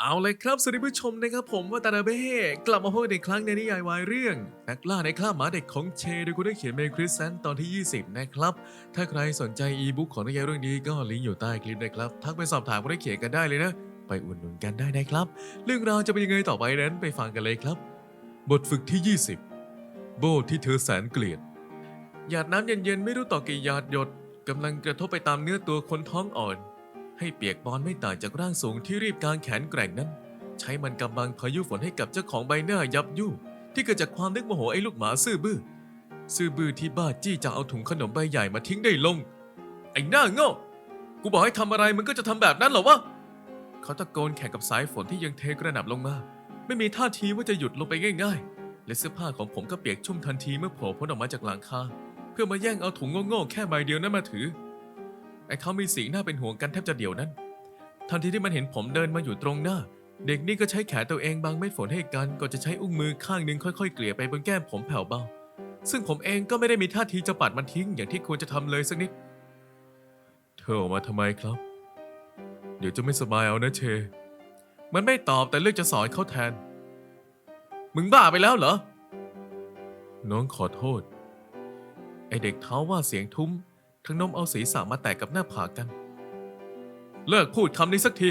เอาเลยครับสวัสดีผู้ชมนะครับผมว่าตาดาเบ้กลับมาพบกันอีกครั้งในนิยายวายเรื่อง นักล่าในคราบหมาเด็กของเชโดยคุณได้เขียนเมคริสแซนตอนที่ 20 นะครับ ถ้าใครสนใจอีบุ๊กของนิยายเรื่องนี้ก็ลิงก์อยู่ใต้คลิปนะครับ ทักไปสอบถามคุณได้เขียนกันได้เลยนะ ไปอุดหนุนกันได้นะครับ เรื่องราวจะเป็นยังไงต่อไปนั้นไปฟังกันเลยครับ บทฝึกที่ 20 โบที่เธอแสนเกลียดหยาดน้ำเย็นๆไม่รู้ต่อกี่หยาดหยดกำลังกระทบไปตามเนื้อตัวคนท้องอ่อน ให้เปียกปอนไม่ต่างจากร่างสูงที่รีบกางแขนแกร่งนั้น ใช้มันกำบังพายุฝนให้กับเจ้าของใบหน้ายับยุที่เกิดจากความนึกโมโหไอ้ลูกหมาซื่อบื้อซื่อบื้อที่บ้าจี้จะเอาถุงขนมใบใหญ่มาทิ้งได้ลง ไอ้หน้าโง่กูบอกให้ทำอะไรมึงก็จะทำแบบนั้นเหรอวะเขาตะโกนแข่งกับสายฝนที่ยังเทกระหน่ำลงมา ไม่มีท่าทีว่าจะหยุดลงไปง่ายๆ และเสื้อผ้าของผมก็เปียกชุ่มทันทีเมื่อโผล่พ้นออกมาจากหลังคาเพื่อมาแย่งเอาถุงโง่ๆแค่ใบเดียวนั้นมาถือ ไอ้เขามีสีหน้าเป็นห่วงกันแทบจะเดี่ยวนั้น ทันทีที่มันเห็นผมเดินมาอยู่ตรงหน้า เด็กนี่ก็ใช้แขนตัวเองบังไม่ฝนให้กันก่อนจะใช้อุ้งมือข้างหนึ่งค่อยๆ เกลี่ยไปบนแก้มผมแผ่วเบา ซึ่งผมเองก็ไม่ได้มีท่าทีจะปัดมันทิ้งอย่างที่ควรจะทำเลยสักนิด เธอออกมาทำไมครับ เดี๋ยวจะไม่สบายเอานะเช มันไม่ตอบแต่เลือกจะสอนเขาแทน มึงบ้าไปแล้วเหรอ น้องขอโทษ ไอเด็กเท้าว่าเสียงทุ้ม ทั้งนมเอาศีรษะมาแตกกับหน้าผากกัน เลิกพูดคำนี้สักที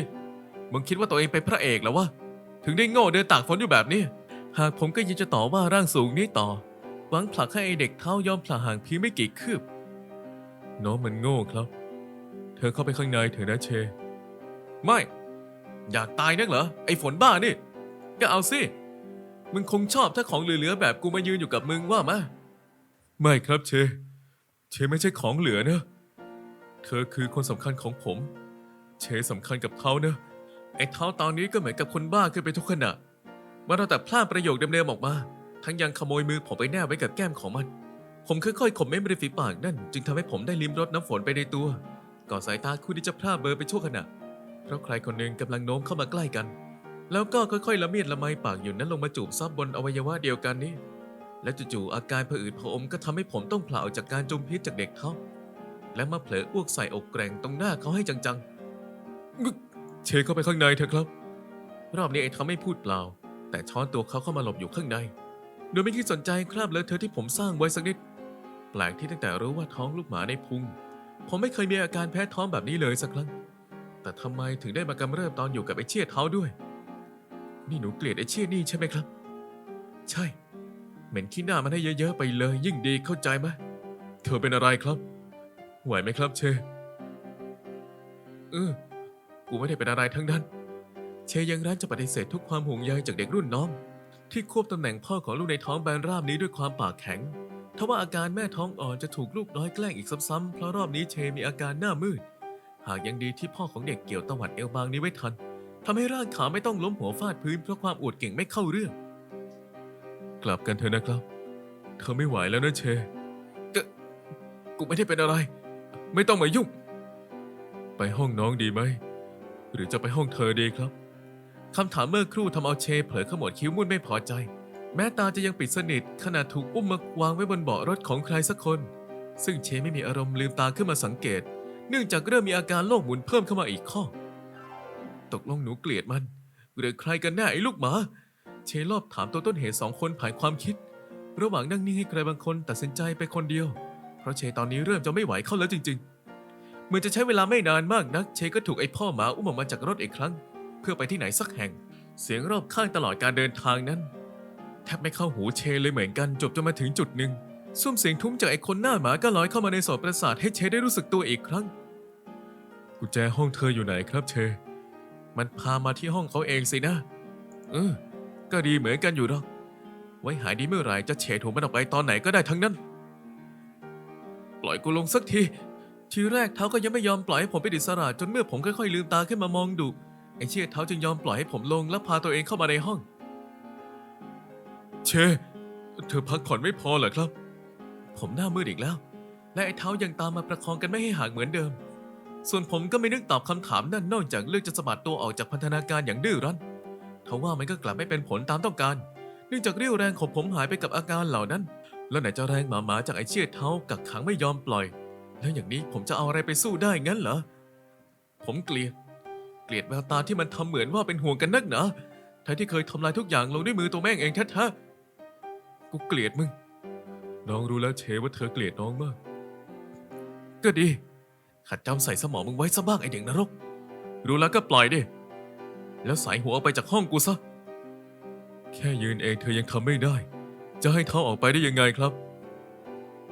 มึงคิดว่าตัวเองเป็นพระเอกแล้ววะ ถึงได้โง่เดินตากฝนอยู่แบบนี้ หากผมก็ยังจะต่อว่าร่างสูงนี้ต่อ หวังผลักให้ไอเด็กเท้ายอมผลักห่างเพียงไม่กี่คืบ น้องมันโง่ครับ เธอเข้าไปข้างในเถอะนะเช ไม่ อยากตายนักเหรอ ไอฝนบ้านี่ ก็เอาสิ มึงคงชอบถ้าของเหลือๆแบบกูมายืนอยู่กับมึงว่ามาไม่ครับเช เชไม่ใช่ของเหลือนะ เธอคือคนสำคัญของผม เชสำคัญกับเขานะไอ้เท้าตอนนี้ก็เหมือนกับคนบ้าขึ้นไปทุกขณะมันเอาแต่พลาดประโยคเดิมๆออกมา ทั้งยังขโมยมือผมไปแนบไว้กับแก้มของมัน ผมค่อยๆข่มเม้มริฝีปากนั่น จึงทำให้ผมได้ลิ้มรสน้ำฝนไปในตัว ก่อนสายตาคู่ที่จะพลาดเบลอไปชั่วขณะ เพราะใครคนหนึ่งกำลังโน้มเข้ามาใกล้กัน แล้วก็ค่อยๆละเมียดละไมปากอยู่นั้นลงมาจูบซับบนอวัยวะเดียวกันนี้ และจู่ๆอาการผะอืดผะอมก็ทำให้ผมต้องเผลาออกจากการจมพิษจากเด็กเขา และมาเผลออ้วกใส่อกแกร่งตรงหน้าเขาให้จังๆ เชเข้าไปข้างในเถอะครับ รอบนี้ไอ้ทำไม่พูดเปล่า แต่ช้อนตัวเขาเข้ามาหลบอยู่ข้างใน โดยไม่คิดสนใจคราบเลอะเทอะที่ผมสร้างไว้สักนิด แปลกที่ตั้งแต่รู้ว่าท้องลูกหมาในพุง ผมไม่เคยมีอาการแพ้ท้องแบบนี้เลยสักครั้ง แต่ทำไมถึงได้มากำเริบตอนอยู่กับไอ้เชี่ยเท้าด้วย นี่หนูเกลียดไอ้เชี่ยนี่ใช่ไหมครับ ใช่ เหม็นขี้หน้ามันให้เยอะๆไปเลยยิ่งดีเข้าใจไหมเธอเป็นอะไรครับ ไหวไหมครับเชเออกูไม่ได้เป็นอะไรทั้งนั้น เชยังรั้นจะปฏิเสธทุกความห่วงใยจากเด็กรุ่นน้อง ที่ควบตำแหน่งพ่อของลูกในท้องแบนราบนี้ด้วยความปากแข็งทว่าอาการแม่ท้องอ่อนจะถูกลูกน้อยแกล้งอีกซ้ำๆเพราะรอบนี้เชมีอาการหน้ามืด หากยังดีที่พ่อของเด็กเกี่ยวตวัดเอวบางนี้ไว้ทันทำให้ร่างขาไม่ต้องล้มหัวฟาดพื้นเพราะความอวดเก่งไม่เข้าเรื่อง กลับกันเถอะนะครับ เธอไม่ไหวแล้วนะเชกกูไม่ได้เป็นอะไร ไม่ต้องมายุ่ง ไปห้องน้องดีไหม หรือจะไปห้องเธอดีครับคำถามเมื่อครู่ทำเอาเชเผลอขมวดคิ้วมุ่นไม่พอใจ แม้ตาจะยังปิดสนิทขณะถูกอุ้มมาวางไว้บนเบาะรถของใครสักคน ซึ่งเชไม่มีอารมณ์ลืมตาขึ้นมาสังเกต เนื่องจากเริ่มมีอาการโลกหมุนเพิ่มเข้ามาอีกข้อ ตกลงหนูเกลียดมัน หรือใครกันแน่ไอ้ลูกหมา เชรอบถามตัวต้นเหตุสองคนผ่านความคิด ระหว่างนั่งนิ่งให้ใครบางคนตัดสินใจไปคนเดียว เพราะเชตอนนี้เริ่มจะไม่ไหวเข้าแล้วจริงๆเหมือนจะใช้เวลาไม่นานมากนัก เชก็ถูกไอ้พ่อหมาอุ้มออกมาจากรถอีกครั้ง เพื่อไปที่ไหนสักแห่ง เสียงรอบข้างตลอดการเดินทางนั้นแทบไม่เข้าหูเชเลยเหมือนกันจบจนมาถึงจุดหนึ่งซุ้มเสียงทุ้มจากไอ้คนหน้าหมาก็ลอยเข้ามาในโสดประสาทให้เชได้รู้สึกตัวอีกครั้ง กุญแจห้องเธออยู่ไหนครับเช มันพามาที่ห้องเขาเองสินะ เออ ก็ดีเหมือนกันอยู่หรอกไว้หายดีเมื่อไหร่จะเฉดหัวมันออกไปตอนไหนก็ได้ทั้งนั้น ปล่อยกูลงสักที ทีแรกเท้าก็ยังไม่ยอมปล่อยให้ผมเป็นอิสระจนเมื่อผมค่อยๆลืมตาขึ้นมามองดูไอ้เชี่ยเท้าจึงยอมปล่อยให้ผมลงและพาตัวเองเข้ามาในห้อง เช เธอพักผ่อนไม่พอเหรอครับ ผมหน้ามืดอีกแล้ว และไอ้เท้ายังตามมาประคองกันไม่ให้ห่างเหมือนเดิม ส่วนผมก็ไม่นึกตอบคำถามนั่นนอกจากเลือกจะสะบัดตัวออกจากพันธนาการอย่างดื้อรั้น ทว่ามันก็กลับไม่เป็นผลตามต้องการ เนื่องจากเรี่ยวแรงของผมหายไปกับอาการเหล่านั้น แล้วไหนจะแรงหมาหมาๆจากไอ้เชี่ยเท้ากักขังไม่ยอมปล่อย แล้วอย่างนี้ผมจะเอาอะไรไปสู้ได้งั้นเหรอ ผมเกลียด เกลียดแววตาที่มันทำเหมือนว่าเป็นห่วงกันนักหนาแท้ที่เคยทำลายทุกอย่างลงด้วยมือตัวแม่งเองแท้ๆกูเกลียดมึง น้องรู้แล้วเชว่าเธอเกลียดน้องมาก ก็ดี ขัดจำใส่สมองมึงไว้ซะบ้างไอเด็กนรก รู้แล้วก็ปล่อยดิ แล้วสายหัวออกไปจากห้องกูซะ แค่ยืนเองเธอยังทำไม่ได้ จะให้เท้าออกไปได้ยังไงครับ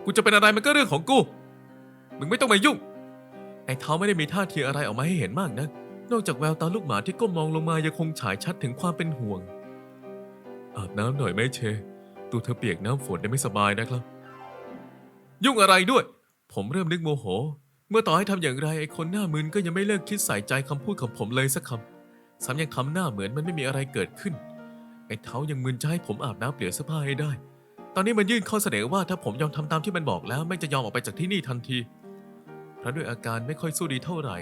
กูจะเป็นอะไรมันก็เรื่องของกู มึงไม่ต้องมายุ่ง ไอ้เท้าไม่ได้มีท่าทีอะไรออกมาให้เห็นมากนะ นอกจากแววตาลูกหมาที่ก้มมองลงมายังคงฉายชัดถึงความเป็นห่วง อาบน้ำหน่อยไหมเช ตัวเธอเปียกน้ำฝนได้ไม่สบายนะครับ ยุ่งอะไรด้วย ผมเริ่มนึกโมโห เมื่อต่อให้ทำอย่างไรไอ้คนหน้ามึนก็ยังไม่เลิกคิดใส่ใจคำพูดของผมเลยสักคำ ซ้ำยังทำหน้าเหมือนมันไม่มีอะไรเกิดขึ้น ไอ้เท้ายังมึนจะให้ผมอาบน้ำเปลี่ยนเสื้อผ้าให้ได้ ตอนนี้มันยื่นข้อเสนอว่าถ้าผมยอมทำตามที่มันบอกแล้วไม่จะยอมออกไปจากที่นี่ทันทีเพราะด้วยอาการไม่ค่อยสู้ดีเท่าไหร่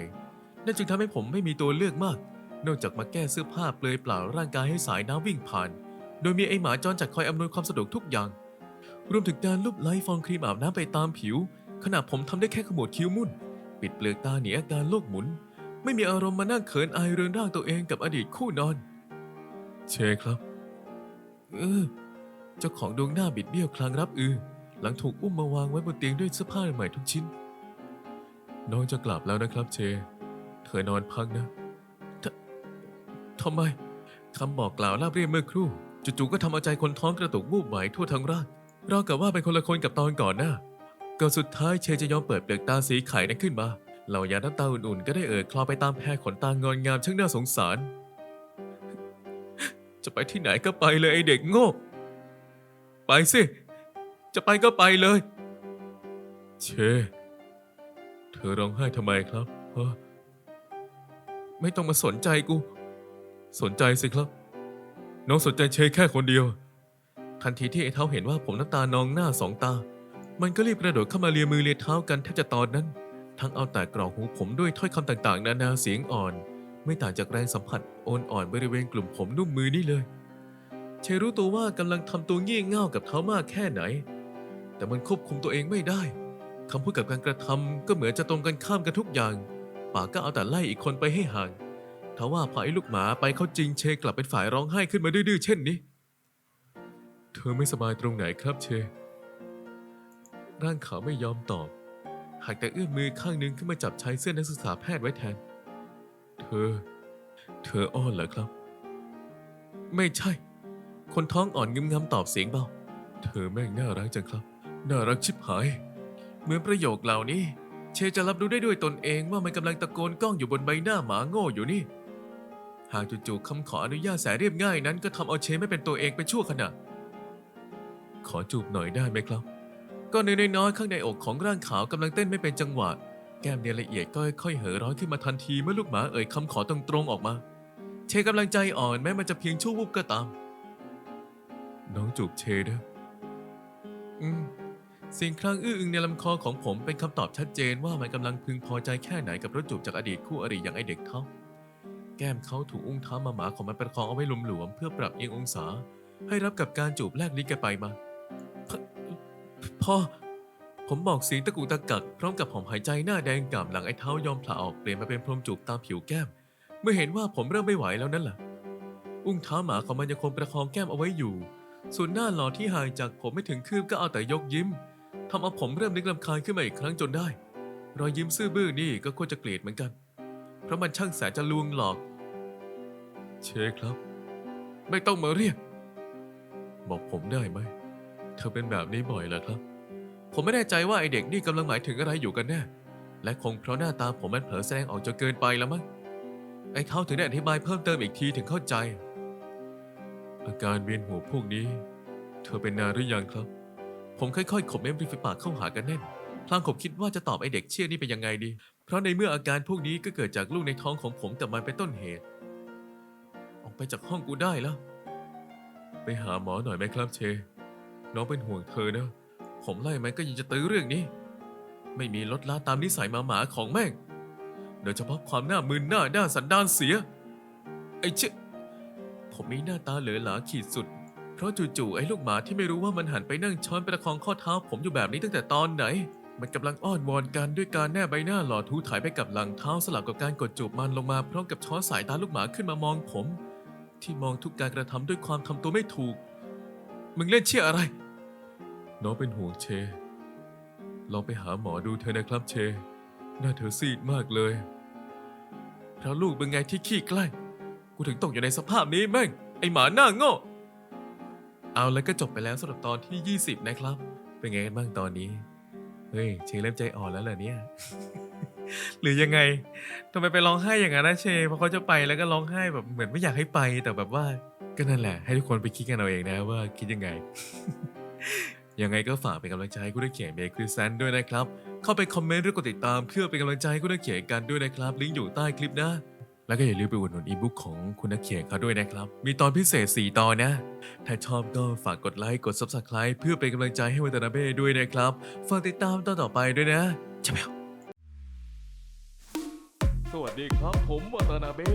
นั่นจึงทำให้ผมไม่มีตัวเลือกมาก นอกจากมาแก้เสื้อผ้าเปลือยเปล่าร่างกายให้สายน้ำวิ่งผ่าน โดยมีไอหมาจรจัดคอยอำนวยความสะดวกทุกอย่าง รวมถึงการลูบไล้ฟองครีมอาบน้ำไปตามผิว ขณะผมทำได้แค่ขมวดคิ้วมุ่น ปิดเปลือกตาหนีอาการโลกหมุน ไม่มีอารมณ์มานั่งเขินอายเรือนร่างตัวเองกับอดีตคู่นอน เชครับ เออ เจ้าของดวงหน้าบิดเบี้ยวคลางรับอือ หลังถูกอุ้มมาวางไว้บนเตียงด้วยเสื้อผ้าใหม่ทุกชิ้น น้องจะกลับแล้วนะครับ เช เธอนอนพักนะททำไมคำบอกกล่าวราบเรียบเมื่อครู่จู่ๆก็ทำเอาใจคนท้องกระตุกวูบไหวทั่วทั้งร่างราวกับว่าเป็นคนละคนกับตอนก่อนหน้าก่อนสุดท้ายเชจะยอมเปิดเปลือกตาสีไข่นั้นขึ้นมา เหล่ายาน้ำตาอุ่นๆ ก็ได้เอ่อคลอไปตามแพรขนตางอนงามช่างน่าสงสาร จะไปที่ไหนก็ไปเลยไอเด็กโง่ ไปสิ จะไปก็ไปเลย เช เธอร้องไห้ทำไมครับฮะไม่ต้องมาสนใจกู สนใจสิครับ น้องสนใจเชแค่คนเดียว ทันทีที่ไอ้เท้าเห็นว่าผมน้ำตานองหน้าสองตา มันก็รีบกระโดดเข้ามาเลียมือเลียเท้ากันแทบจะตอนนั้น ทั้งเอาแต่กรอกหูผมด้วยถ้อยคำต่างๆ นานาเสียงอ่อน ไม่ต่างจากแรงสัมผัสโอนอ่อนบริเวณกลุ่มผมนุ่มมือนี่เลย เชรู้ตัวว่ากำลังทำตัวเงี่ยเง่ากับเขามากแค่ไหน แต่มันควบคุมตัวเองไม่ได้คำพูดกับการกระทำก็เหมือนจะตรงกันข้ามกันทุกอย่างปากก็เอาแต่ไล่อีกคนไปให้ห่างทว่าพอไอ้ลูกหมาไปเขาจริงเชกลับเป็นฝ่ายร้องไห้ขึ้นมาดื้อๆเช่นนี้ เธอไม่สบายตรงไหนครับเช ร่างขาวไม่ยอมตอบ หากแต่เอื้อมมือข้างหนึงขึ้นมาจับชายเสื้อนักศึกษาแพทย์ไว้แทน เธอ เธออ้อนเหรอครับ ไม่ใช่ คนท้องอ่อนงึมงำตอบเสียงเบา เธอแม่งน่ารักจังครับ น่ารักชิบหาย เหมือนประโยคเหล่านี้ เชจะรับรู้ได้ด้วยตนเองว่ามันกำลังตะโกนก้องอยู่บนใบหน้าหมาโง่อยู่นี่ หากจู่ๆคำขออนุญาตแสนเรียบง่ายนั้นก็ทำเอาเชไม่เป็นตัวเองไปชั่วขณะ ขอจูบหน่อยได้ไหมครับ ก็นน้อยๆข้างในอกของร่างขาวกำลังเต้นไม่เป็นจังหวะ แก้มเนียนละเอียดก็ค่อยๆเห่อร้อนขึ้นมาทันทีเมื่อลูกหมาเอ่ยคำขอตรงๆออกมา เชกำลังใจอ่อนแม้มันจะเพียงชั่ววูบก็ตาม น้องจูบเชนะอืมเสียงครางอื้ออึงในลำคอของผมเป็นคำตอบชัดเจนว่ามันกำลังพึงพอใจแค่ไหนกับรถจูบจากอดีตคู่อริอย่างไอเด็กเท่าแก้มเขาถูกอุ้งเท้ามาหมาของมันประคองเอาไว้หลวมๆเพื่อปรับเอียงองศา ให้รับกับการจูบแลกลิ้นกันไปมา พ่อผมบอกเสียงตะกุกตะกัก พร้อมกับหอมหายใจหน้าแดงก่ำหลังไอ้เท้ายอมผละออกเปลี่ยนมาเป็นพรมจูบตามผิวแก้ม เมื่อเห็นว่าผมเริ่มไม่ไหวแล้วนั่นแหละอุ้งเท้าหมาของมันยังคงประคองแก้มเอาไว้อยู่ ส่วนหน้าหล่อที่ห่างจากผมไม่ถึงคืบก็เอาแต่ยกยิ้มทำเอาผมเริ่มนึกลำคาญขึ้นมาอีกครั้งจนได้ รอยยิ้มซื่อบื้อนี่ก็ควรจะเกลียดเหมือนกัน เพราะมันช่างแสนจะลวงหลอก เชครับ ไม่ต้องมาเรียก บอกผมได้ไหม เธอเป็นแบบนี้บ่อยแล้วครับ ผมไม่แน่ใจว่าไอเด็กนี่กำลังหมายถึงอะไรอยู่กันแน่ และคงเพราะหน้าตาผมมันเผลอแสดงออกจนเกินไปแล้วมั้ง ไอเขาถึงได้อธิบายเพิ่มเติมอีกทีถึงเข้าใจ อาการเวียนหัวพวกนี้ เธอเป็นนานหรือยังครับ ผมค่อยๆ ขบเม้มริมฝีปากเข้าหากันแน่น พลางขบคิดว่าจะตอบไอเด็กเชี่ยนี่เป็นยังไงดี เพราะในเมื่ออาการพวกนี้ก็เกิดจากลูกในท้องของผมกับมันเป็นต้นเหตุ ออกไปจากห้องกูได้แล้ว ไปหาหมอหน่อยไหมครับเช น้องเป็นห่วงเธอนะ ผมไล่มันก็ยังจะตื้อเรื่องนี้ ไม่มีลดละตามนิสัยหมาหมาของแม่ง โดยเฉพาะความหน้ามึนหน้าด้านสันดานเสีย ไอ้เชผมมีหน้าตาเหลือหลาขีดสุด เพราะจู่ๆไอ้ลูกหมาที่ไม่รู้ว่ามันหันไปนั่งช้อนประคองข้อเท้า ผมอยู่แบบนี้ตั้งแต่ตอนไหน มันกำลังอ้อนวอนกันด้วยการแนบใบหน้าหล่อทูถ่ายไปกับหลังเท้าสลับกับการกดจูบมันลงมาพร้อมกับช้อนสายตาลูกหมาขึ้นมามองผม ที่มองทุกการกระทำด้วยความทำตัวไม่ถูก มึงเล่นเชี่ยอะไร น้องเป็นห่วงเช ลองไปหาหมอดูเธอนะครับเช หน้าเธอซีดมากเลยเพราะลูกเป็นไงที่ขี้ใกล้กูถึงตกอยู่ในสภาพนี้แม่ง ไอหมาหน้าโง่ เอาแล้วก็จบไปแล้วสำหรับตอนที่ 20 นะครับ เป็นไงกันบ้างตอนนี้ เฮ้ย เชเริ่มใจอ่อนแล้วเหรอเนี่ย หรือยังไงทำไมไปร้องไห้อย่างนั้นนะเชเพราะเขาจะไปแล้วก็ร้องไห้แบบเหมือนไม่อยากให้ไปแต่แบบว่าก็นั่นแหละ ให้ทุกคนไปคิดกันเอาเองนะว่าคิดยังไง ยังไงก็ฝากเป็นกำลังใจให้คุณนักเขียนเบคริสแซนด้วยนะครับ เข้าไปคอมเมนต์หรือกดติดตาม เพื่อเป็นกำลังใจให้คุณนักเขียนกันด้วยนะครับ ลิงก์อยู่ใต้คลิปนะ แล้วก็อย่าลืมไปอุดหนุนอีบุ๊กของคุณนักเขียนเขาด้วยนะครับ มีตอนพิเศษ 4 ตอนนะ ถ้าชอบก็ฝากกดไลค์กด Subscribe เพื่อเป็นกำลังใจให้วัตนาเบ้ด้วยนะครับฝากติดตามตอนต่อไปด้วยนะจะไปสวัสดีครับผมวัตนาเบ้